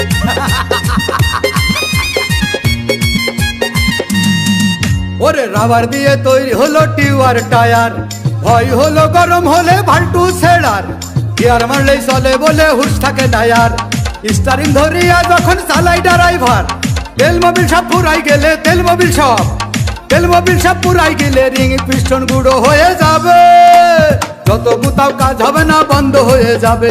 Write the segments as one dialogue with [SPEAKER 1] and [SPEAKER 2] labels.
[SPEAKER 1] ওরে রাবার দিয়ে তৈরি হলো টিউয়ার টায়ার। ভয় হলো, গরম হলে ভাল্টু ছেড়ার। গিয়ার মারলেই চলে বলে হুশ থাকে ডায়ার স্টারিং ধরিয়া যখন চালাই ড্রাইভার, তেল মোবিল সব ফুরাই গেলে তেল মোবিল সব। তেল মোবিল সব পুরাই গেলে রিং পিস্টন গুঁড়ো হয়ে যাবে। যত গুতাও কাজ হবে না, বন্ধ হয়ে যাবে।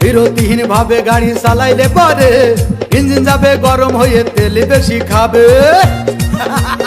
[SPEAKER 1] বিরতিহীন ভাবে গাড়ি চালাইলে পরে। ইঞ্জিন যাবে গরম হয়ে তেল বেশি খাবে।